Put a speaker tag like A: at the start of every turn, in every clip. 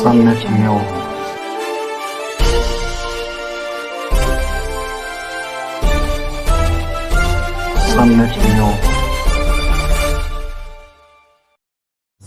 A: सम्यक न्यूज सम्यक न्यूज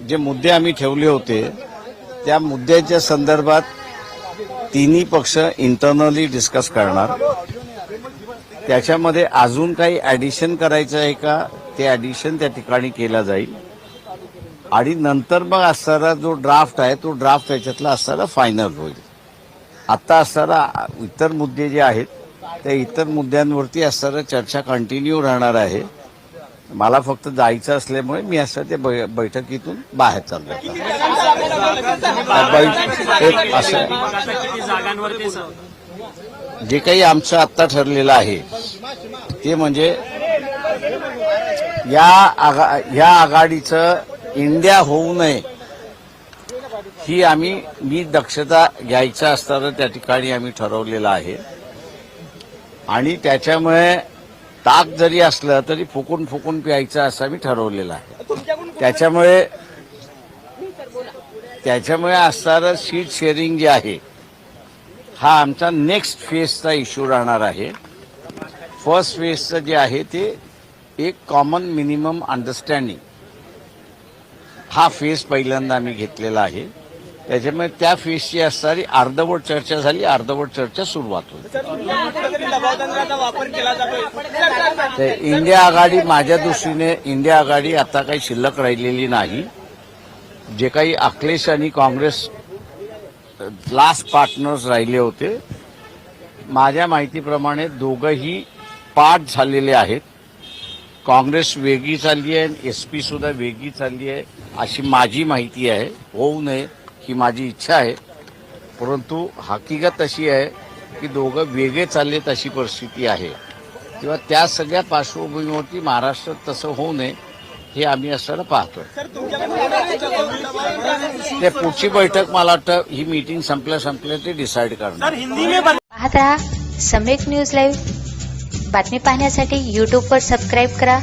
B: जे मुद्दे आम्ही ठेवले होते त्या मुद्द्याच्या संदर्भात तिन्ही पक्ष इंटरनली डिस्कस करणार. त्याच्यामध्ये अजून काही ॲडिशन करायचं आहे का? ते ॲडिशन त्या ठिकाणी केलं जाईल. आणि नंतर मग असणारा जो ड्राफ्ट आहे तो ड्राफ्ट त्याच्यातला असणारा फायनल होईल. आत्ता असणारा इतर मुद्दे जे आहेत त्या इतर मुद्द्यांवरती असणारा चर्चा कंटिन्यू राहणार आहे. मला फक्त जायचं असल्यामुळे मी असं ते बैठकीतून बाहेर चाललो एक असं. जे काही आमचं आत्ता ठरलेलं आहे ते म्हणजे या आघा या आघाडीचं इंडिया होऊ नये ही आम्ही मी दक्षता घ्यायचं असताना त्या ठिकाणी आम्ही ठरवलेलं आहे. आणि त्याच्यामुळे ताक जरी असलं तरी फुकून फुकून प्यायचं असं आम्ही ठरवलेलं आहे. त्याच्यामुळे त्याच्यामुळे असणारं सीट शेअरिंग जे आहे हा आमचा नेक्स्ट फेजचा इश्यू राहणार आहे. फर्स्ट फेजचं जे आहे ते एक कॉमन मिनिमम अंडरस्टँडिंग. हा फेज पहिल्यांदा आम्ही घेतलेला आहे. त्याच्यामुळे त्या फेजची असणारी अर्धवट चर्चा झाली अर्धवट चर्चा सुरुवात होती तर इंडिया आघाडी माझ्या दृष्टीने इंडिया आघाडी आता काही शिल्लक राहिलेली नाही. जे काही अखिलेश आणि काँग्रेस लास्ट पार्टनर्स राहिले होते माझ्या माहितीप्रमाणे दोघंही पाठ झालेले आहेत. काँग्रेस वेगळी चालली आहे एस पी सुद्धा वेगळी चालली आहे अशी माझी माहिती आहे. होऊ नये. ही माझी इच्छा आहे. परंतु हकीकत अशी आहे की दोघं वेगळे चाललेत अशी परिस्थिती आहे. किंवा त्या सगळ्या पार्श्वभूमीवरती महाराष्ट्रात तसं होऊ नये हे आम्ही असताना पाहतोय. ते पुढची बैठक मला वाटतं ही मीटिंग संपल्या संपल्या ते डिसाईड करणार.
C: पाहत रहा सम्यक न्यूज लाईव्ह बातमी पाहण्यासाठी यूट्यूबवर सबस्क्राईब करा.